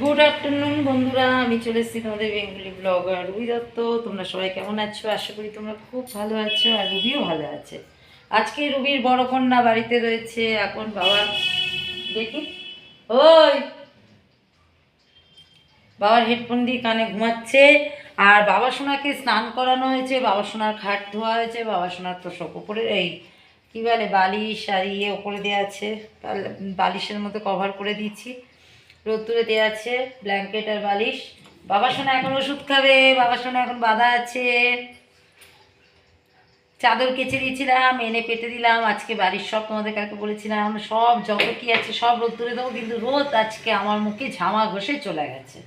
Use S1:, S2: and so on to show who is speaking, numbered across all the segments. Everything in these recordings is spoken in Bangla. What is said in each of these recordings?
S1: গুড আফটারনুন বন্ধুরা। আমি চলে এসেছি তোমাদের বেঙ্গলি ব্লগার রুবি দত্ত তোমরা সবাই কেমন আছো? আশা করি তোমরা খুব ভালো আছো আর রুবিও ভালো আছে। আজকে রুবির বড় কন্যা বাড়িতে রয়েছে। এখন বাবা, দেখি। ওই! বাবার হেডফোন দিয়ে কানে ঘুমাচ্ছে। আর বাবা সোনাকে স্নান করানো হয়েছে। বাবা সোনার খাট ধোয়া হয়েছে। বাবা সোনার তো সব উপরে, এই কী বলে, বালিশ আর ইয়ে ওপরে দেওয়া আছে। বাল- বালিশের মতো কভার করে দিয়েছি রোদ্দুরে দেওয়া আছে ব্ল্যাঙ্কেট আর বালিশ। বাবা সোনা এখন ওষুধ খাবে, বাবা সোনা এখন বাধা আছে। চাদর কেচে দিয়েছিলাম, এনে পেতে দিলাম, আজকে বাড়ির সব তোমাদের কাকে বলেছিলাম, সব যত কি আছে, সব রোদ্দুরে দেবো, কিন্তু রোদ আজকে আমার মুখে ঝামা ঘষে চলে গেছে।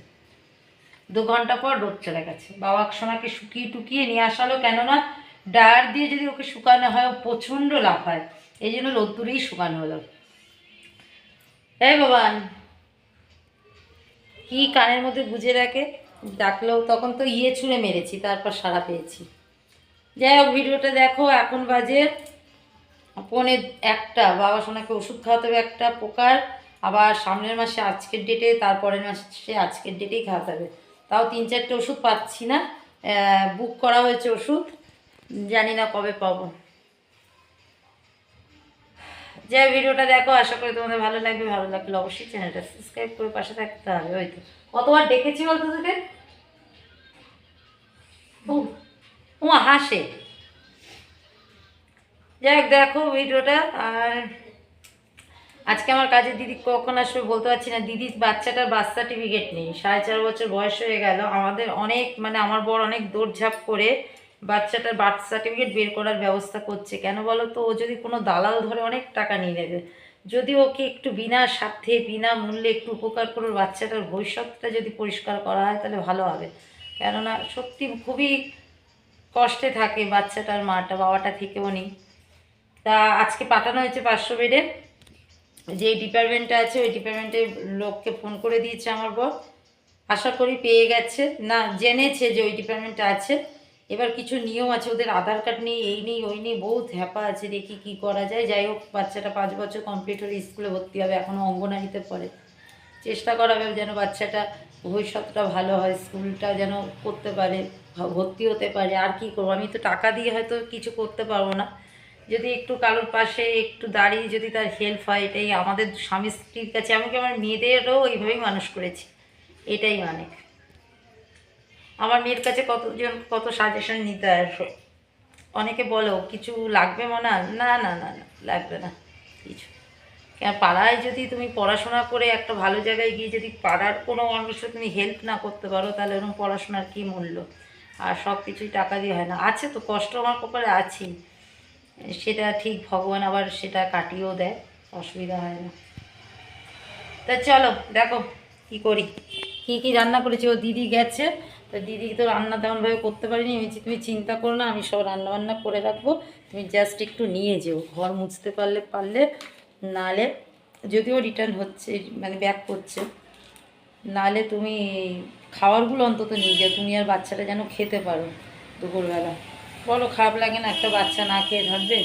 S1: দু ঘণ্টা পর রোদ চলে গেছে। বাবা সোনাকে শুকিয়ে টুকিয়ে নিয়ে আসালো, কেননা ডায়ার দিয়ে যদি ওকে শুকানো হয় প্রচণ্ড লাভ হয় এই জন্য রোদ্দুরেই শুকানো হলো। এই বাবান কি কানের মধ্যে গুজে রাখে ডাকলেও তখন তো ইয়ে ছুঁড়ে মেরেছি, তারপর সাড়া পেয়েছি। যাই হোক, ভিডিওটা দেখো, এখন বাজে পৌনে একটা। বাবা সোনাকে ওষুধ খাওয়াতে হবে একটা পোকার, আবার সামনের মাসে আজকের ডেটে তারপরের মাসে আজকের ডেটেই খাওয়াতে হবে। তাও তিন চারটে ওষুধ পাচ্ছি না বুক করা হয়েছে ওষুধ, জানি না কবে পাবো। যে ভিডিওটা দেখো, আশা করি তোমাদের ভালো লাগবে। ভালো লাগলে অবশ্যই চ্যানেলটা সাবস্ক্রাইব করে পাশে থাকতে হবে, ওই তো। কতবার ডেকেছি বলতো তোকে? ও হাসে। যাই দেখো ভিডিওটা, আর আজকে আমার কাজের দিদি কখন আসবে বলতে পারছি না। দিদির বাচ্চাটার বার্থ সার্টিফিকেট নেই, সাড়ে চার বছর বয়স হয়ে গেল। আমাদের অনেক মানে আমার বর অনেক দৌড়ঝাঁপ করে বাচ্চাটার বার্থ সার্টিফিকেট বের করার ব্যবস্থা করছে। কেন বলো তো ও যদি কোনো দালাল ধরে অনেক টাকা নিয়ে নেবে। যদি ওকে একটু বিনা স্বার্থে, বিনা মূল্যে একটু উপকার করে বাচ্চাটার ভবিষ্যৎটা যদি পরিষ্কার করা হয়, তাহলে ভালো হবে। কেননা সত্যি খুবই কষ্টে থাকে বাচ্চাটার মাটা, বাবাটা থেকেও নেই। তা আজকে পাঠানো হয়েছে পাঁচশো বেডে। যে ডিপার্টমেন্টটা আছে, ওই ডিপার্টমেন্টের লোককে ফোন করে দিয়েছে আমার বর। আশা করি পেয়ে গেছে। না, জেনেছে যে ওই ডিপার্টমেন্টটা আছে। এবার কিছু নিয়ম আছে, ওদের আধার কার্ড নেই, এই নেই, ওই নেই, বহুত হ্যাপা আছে, দেখি কি করা যায়। যাই হোক, বাচ্চাটা পাঁচ বছর কমপ্লিট হলে স্কুলে ভর্তি হবে এখনও অঙ্গনারীতে পড়ে। চেষ্টা করা হবে যেন বাচ্চাটা ভবিষ্যৎটা ভালো হয়, স্কুলটা যেন করতে পারে ভর্তি হতে পারে, আর কি করব? আমি তো টাকা দিয়ে হয়তো কিছু করতে পারব না। যদি একটু কারোর পাশে একটু দাঁড়িয়ে যদি তার হেল্প হয়, এটাই আমাদের স্বামী স্ত্রীর কাছে, এমনকি আমার মেয়েদেরও এইভাবেই মানুষ করেছি। এটাই অনেক। আমার মেয়ের কাছে কতজন কত সাজেশন নিতে আসে। অনেকে বলো, কিছু লাগবে মনে? না না না না, লাগবে না, কিছু। কেন, পাড়ায় যদি তুমি পড়াশোনা করে একটা ভালো জায়গায় গিয়ে যদি পাড়ার কোনো মানুষকে তুমি হেল্প না করতে পারো, তাহলে ওরকম পড়াশোনার কী মূল্য? আর সব কিছুই টাকা দিয়ে হয় না। আছে তো, কষ্ট আমার কপালে আছেই। সেটা ঠিক ভগবান আবার সেটা কাটিয়েও দেয়, অসুবিধা হয় না। তা চলো, দেখো কি করি। কি কি রান্না করেছি, ও দিদি গেছে। তো দিদি তো রান্না তেমনভাবে করতে পারিনি। আমি তুমি চিন্তা করো না, আমি সব রান্না বান্না করে রাখব। তুমি জাস্ট একটু নিয়ে যেও। ঘর মুছতে পারলে পারলে, নালে যদিও রিটার্ন হচ্ছে মানে ব্যাক করছে। নালে তুমি খাবারগুলো অন্তত নিয়ে যাও। তুমি আর বাচ্চাটা যেন খেতে পারো দুপুরবেলা। বলো, খারাপ লাগে না? একটা বাচ্চা না খেয়ে থাকবে?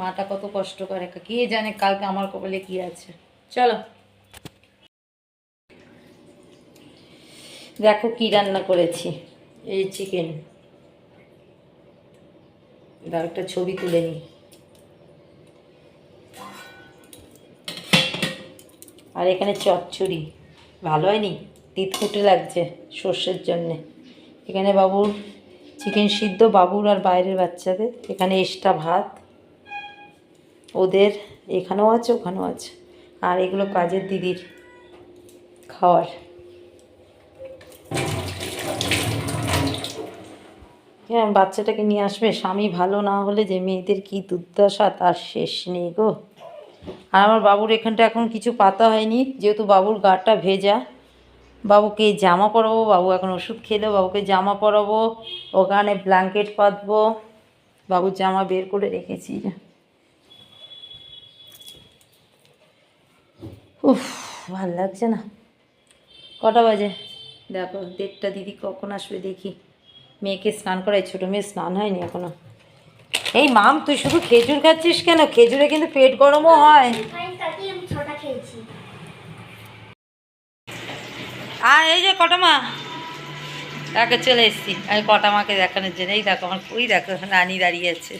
S1: মাটা কত কষ্ট করে কে জানে কালকে আমার কপালে কি আছে। চলো। দেখো কি রান্না করেছি। এই চিকেন দাও, একটা ছবি তুলে নিই আর এখানে চচ্চড়ি। ভালো হয়নি? তিতকুটে লাগছে সর্ষের জন্যে। এখানে বাবুর চিকেন সিদ্ধ, বাবুর আর বাইরের বাচ্চাদের। এখানে এক্সট্রা ভাত। ওদের এখানেও আছে, ওখানেও আছে। আর এগুলো কাজের দিদির খাওয়ার। হ্যাঁ বাচ্চাটাকে নিয়ে আসবে? স্বামী ভালো না হলে যে মেয়েদের কি দুর্দশা, তার শেষ নেই গো। আর আমার বাবুর এখানটা এখন কিছু পাতা হয়নি, যেহেতু বাবুর গাটা ভেজা। বাবুকে জামা পরাবো, বাবু এখন ওষুধ খেলো বাবুকে জামা পরাবো, ওখানে ব্ল্যাঙ্কেট পাতবো। বাবুর জামা বের করে রেখেছি। উফ, ভালো লাগছে না। কটা বাজে? দেখো, দেড়টা, দিদি কখন আসবে দেখি। মেয়েকে স্নান করাই ছোটো মেয়ে স্নান হয়নি এখনও। এই মাম, তুই শুধু খেজুর খাচ্ছিস কেন? খেজুরে কিন্তু পেট গরমও হয়। আর এই যে কটা মা? তাকে চলে এসছি। আমি কটা মাকে দেখানোর জন্য। এই দেখো, আমার ওই দেখো রানী দাঁড়িয়ে আছে।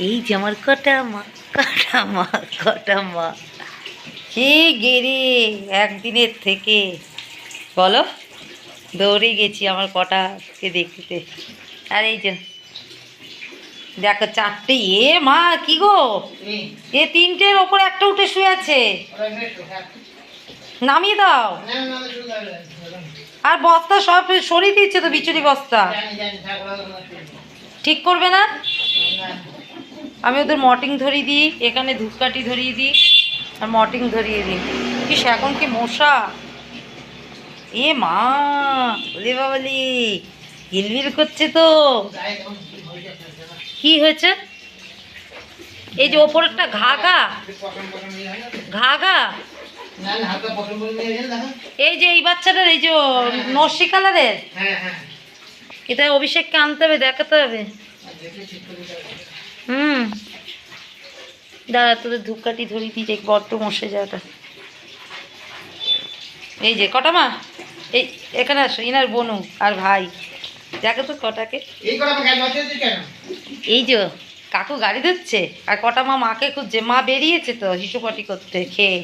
S1: এই যে আমার কটা মা কটা মা কটা মা। হে গেরে, একদিনের থেকে। বলো। দৌড়ে গেছি আমার কটাকে দেখতে। আর এই যে দেখো চারটে এ মা কি গো? এ। তিনটের ওপর একটা উঠে শুয়ে আছে। নামিয়ে দাও। আর বস্তা সব সরিয়ে দিচ্ছে তো বিচুরি বস্তা। ঠিক করবে না। আমি ওদের মটিং ধরিয়ে দিই এখানে ধূপকাঠি ধরিয়ে দিই আর মটিং ধরিয়ে দিই। ইস এখন কি মশা? এ মা বলে বাবলি হিলবিল করছে তো। কি হয়েছে? এই যে ওপরেরটা ঘা ঘা ঘা এই যে এই বাচ্চাটার, এই যে নস্যি কালারের। এটা অভিষেককে আনতে হবে, দেখাতে হবে। হুম। দাঁড়া, তোদের ধূপকাঠি ধরিয়ে দিই, যে বড্ড মশে যাওয়াটা। এই যে কটা মা? এই এখানে আসো ইনার বনু আর ভাই। দেখো তো কটাকে। এই যে কাকু গাড়ি ধরছে আর কটা মা মাকে খুঁজছে। মা বেরিয়েছে তো হিসুপাটি করতে খেয়ে।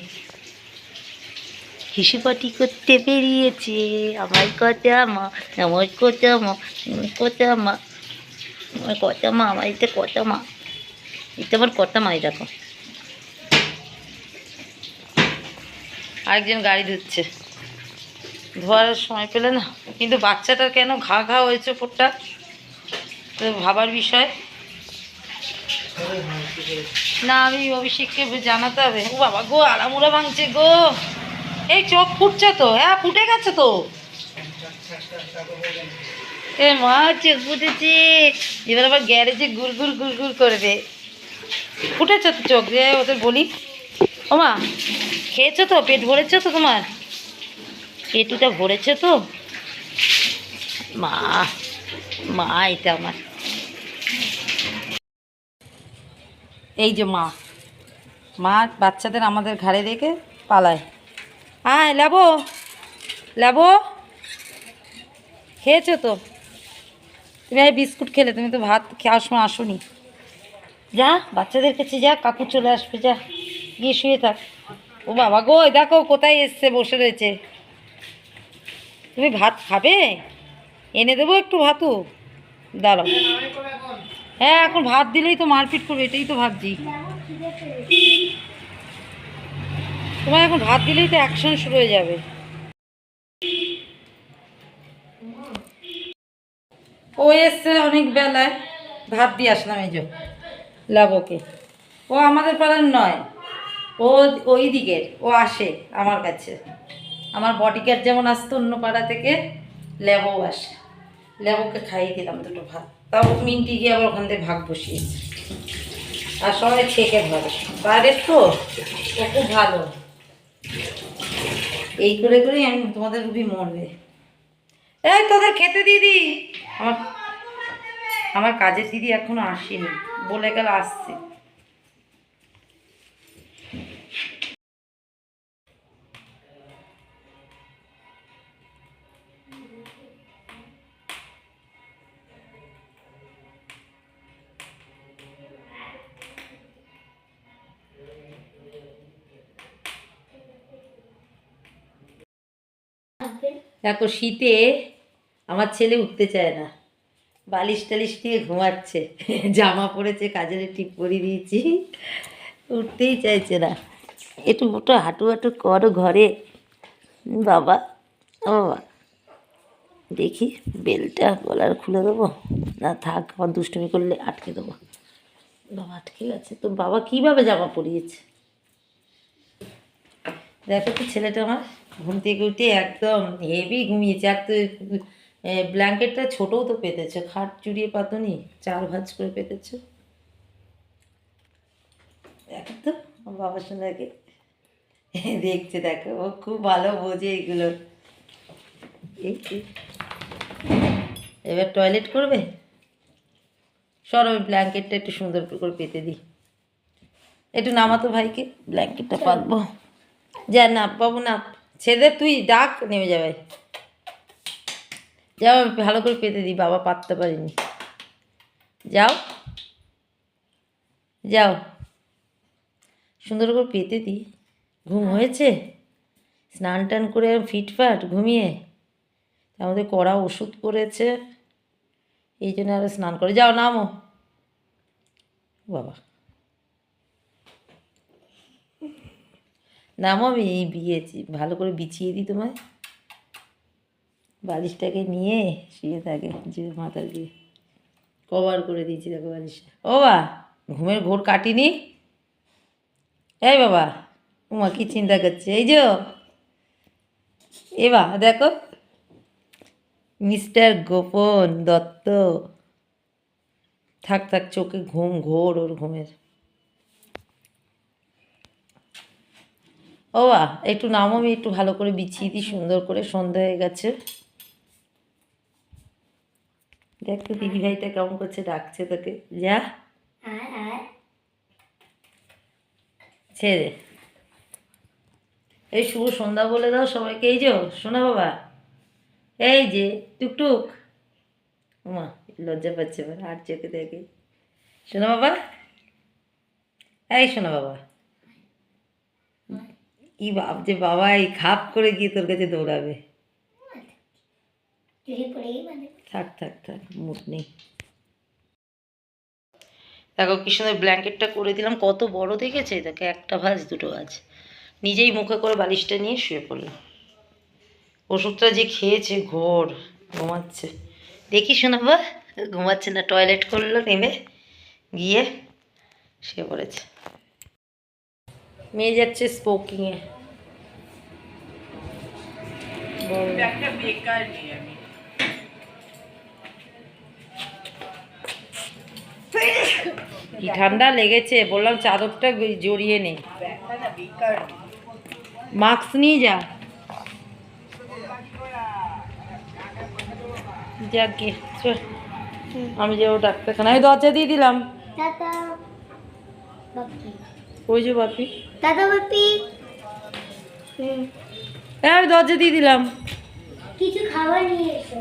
S1: হিসুপাটি করতে বেরিয়েছে। আমার কটা মা আমার কটা মা কটা মা আমার কটা মা আমার এতে কটা মা। এতে আমার কটা মাই দেখো। আরেকজন গাড়ি ধুচ্ছে ধোয়ার সময় পেলে না। কিন্তু বাচ্চাটার কেন ঘা ঘা হয়েছে ওপরটা তো ভাবার বিষয়। না, আমি অভিষেককে জানাতে হবে। ও বাবা গো আড়ামুড়া ভাঙছে গো। এই চোখ ফুটছে তো হ্যাঁ ফুটে গেছে তো। এ মা, চোখ ফুটেছে। এবার আবার গ্যারেজে গুড় গুড় গুড় গুড় করবে। ফুটেছে তো চোখ যে ওদের বলি। ও মা, খেয়েছো তো? পেট ভরেছে তো তোমার? পেটুটা ভরেছে তো? মা মা এটা আমার। এই যে মা মা বাচ্চাদের আমাদের ঘাড়ে রেখে পালায়। আয় লেবো লেবো খেয়েছো তো? তুমি আয় বিস্কুট খেলে, তুমি তো ভাত খাওয়ার সময় আসোনি। যা, বাচ্চাদের কাছে যা কাকু চলে আসবে, যা। গিয়ে শুয়ে থাক। ও বাবা গো দেখো, কোথায় এসছে, বসে রয়েছে। তুমি ভাত খাবে? এনে দেবো একটু ভাতু। দাঁড়াও। হ্যাঁ এখন ভাত দিলেই তো মারপিট করবে, এটাই তো ভাবছি। তোমার এখন ভাত দিলেই তো অ্যাকশন শুরু হয়ে যাবে। ও এসছে অনেক বেলায়। ভাত দিয়ে আসলাম, এই যে। লাবকে ও আমাদের পাড়ার নয়। ও ওই দিকের, ও আসে আমার কাছে। আমার বডিগার্ড যেমন আসতো অন্য পাড়া থেকে, লেবও আসে। লেবুকে খাইয়ে দিলাম দুটো ভাত। তাও মিন্টি গিয়ে আবার ওখান থেকে ভাগ বসিয়েছে। আর সবাই ছেঁকে ধরে বাইরের তো ও খুব ভালো। এই করে করেই আমি তোমাদের রুবি মরবে। এই তোদের খেতে দিদি আমার আমার কাজের দিদি এখনও আসেনি। বলে গেল আসছে। দেখো শীতে আমার ছেলে উঠতে চায় না। বালিশ টালিশ দিয়ে ঘুমাচ্ছে। জামা পরেছে, কাজের ঠিক পরিয়ে দিয়েছি। উঠতেই চাইছে না। একটু মোটো হাঁটু হাঁটু করো ঘরে। বাবা, ও বাবা। দেখি বেলটা গলার খুলে দেবো? না থাক, আমার দুষ্টুমি করলে আটকে দেবো। বাবা আটকে গেছে। তো বাবা কীভাবে জামা পরিয়েছে? দেখো তো ছেলেটা আমার। ঘুম থেকে উঠে একদম হেভি ঘুমিয়েছে। আর তো ব্ল্যাঙ্কেটটা ছোটও তো পেতেছো। খাট চুরিয়ে পাতনি চার ভাজ করে পেতেছো। দেখো তো আমার বাবার সঙ্গে দেখছে দেখো। ও খুব ভালো বোঝে এগুলো। এবার টয়লেট করবে? সর ওই ব্ল্যাঙ্কেটটা একটু সুন্দর করে পেতে দিই। একটু নামাতো ভাইকে ব্ল্যাঙ্কেটটা পাতবো। যা না বাবু না ছেলেদের তুই ডাক, নেমে যাবে। যাও, আমি ভালো করে পেতে দিই, বাবা পাততে পারিনি। যাও। যাও। সুন্দর করে পেতে দিই। ঘুম হয়েছে? স্নান টান করে ফিটফাট ঘুমিয়ে? আমাদের কড়া ওষুধ করেছে। এই জন্য আরও স্নান করে যাও, নামো। বাবা। নামো, আমি এই বিয়েছি ভালো করে বিছিয়ে দিই তোমায়। বালিশটাকে নিয়ে শুয়ে থাকে যে মাথার দিয়ে কভার করে দিয়েছি দেখো বালিশটা। ও বা ঘুমের ঘোর কাটিনি? এই বাবা উমা কি চিন্তা করছে? এই যে এবা দেখো। মিস্টার গোপন দত্ত। থাক থাক, চোখে ঘুম, ঘোর ওর ঘুমের। ও বা একটু নামো আমি একটু ভালো করে বিছিয়ে দিই সুন্দর করে সন্ধ্যা হয়ে গেছে। দেখ তো দিদি ভাইটা কেমন করছে ডাকছে তোকে। যা। ছেড়ে এই শুভ সন্ধ্যা বলে দাও সবাইকে। এই যে শোনা বাবা। এই যে টুকটুক। মা লজ্জা পাচ্ছে এবার আর চোখে দেখে। শোনা বাবা? এই শোনা বাবা। কি ভাব যে বাবা এই খাপ করে গিয়ে তোর কাছে দৌড়াবে? থাক থাক থাক মুখ নেই। দেখো কি সুন্দর ব্ল্যাঙ্কেটটা করে দিলাম। কত বড় দেখেছে? দেখে একটা ভাঁজ দুটো ভাঁজ। নিজেই মুখে করে বালিশটা নিয়ে শুয়ে পড়লাম। ওষুধটা যে খেয়েছে ঘোর ঘুমাচ্ছে। দেখি শোনাবো ঘুমাচ্ছে না টয়লেট করল নেমে গিয়ে শুয়ে পড়েছে। মেয়ে যাচ্ছে স্পোকিংয়ে কি ঠান্ডা লেগেছে? বললাম চাদরটা জড়িয়ে নে।
S2: ব্যাগটা না বেকার
S1: মাস্ক নিয়ে যা। যাক। গে চল। আমি যাব ডাক্তারখানা আমি দরজা দিয়ে দিলাম। ওই যে বাপি।
S3: টাটা বাপি।
S1: হ্যাঁ আমি দরজা দিয়ে দিলাম।
S3: কিছু খাবার নিয়ে এসো।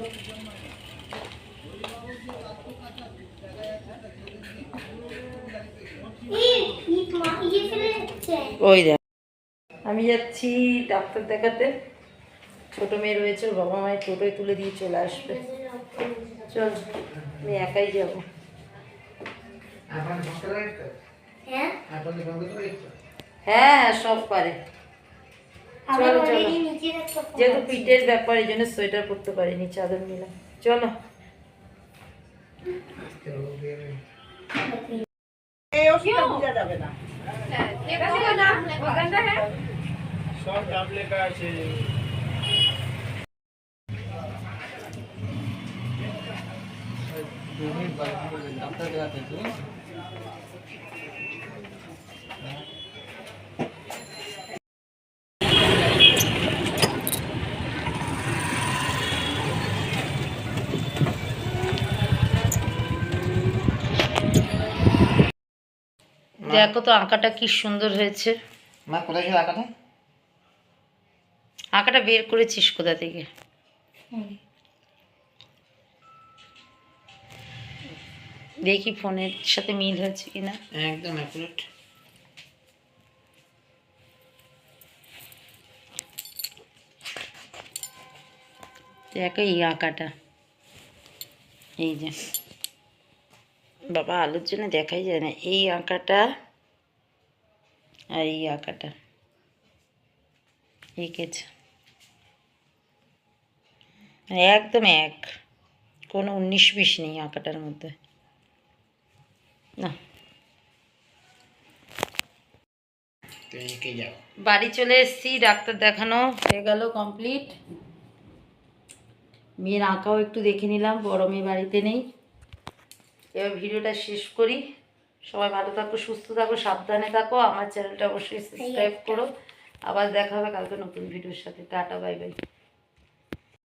S3: ইয়ে
S1: ওই দেখ। আমি যাচ্ছি ডাক্তার দেখাতে। ছোট মেয়ে রয়েছে ওর বাবা মায়ের টোটোয় তুলে দিয়ে চলে আসবে। চল আমি একাই যাব।
S3: হ্যাঁ?
S1: হ্যাঁ সব পারে। চলো, চলো।
S3: অলরেডি নিচে একটা ফোন
S1: যেহেতু পিঠের ব্যাপার এই জন্য সোয়েটার পরতে পারিনি চাদর নিলাম। চলো।
S2: এই ওষুধটা বোঝা যাবে না। সব দাম লেখা আছে।
S1: দেখো তো আঁকাটা কি সুন্দর হয়েছে।
S4: মা কোথায় ছিল আঁকাটা?
S1: আঁকাটা বের করেছিস কোথা থেকে? দেখি ফোনের সাথে মিল হয়েছে কিনা।
S4: একদম অ্যাকুরেট
S1: দেখো এই আঁকাটা। এই যে। বাবা আলোর জন্য দেখাই যায় না। এই আঁকাটা আর এই আঁকাটা। এঁকেছে মানে একদম এক। কোনো উনিশ বিশ নেই আঁকাটার মধ্যে। না। বাড়ি চলে এসেছি ডাক্তার দেখানো হয়ে গেল কমপ্লিট। মেয়ের আঁকাও একটু দেখে নিলাম বড় মেয়ে বাড়িতে নেই। এবার ভিডিওটা শেষ করি। সবাই ভালো থাকো সুস্থ থাকো সাবধানে থাকো। আমার চ্যানেলটা অবশ্যই সাবস্ক্রাইব করো। আবার দেখা হবে কালকে নতুন ভিডিওর সাথে। Tata bye bye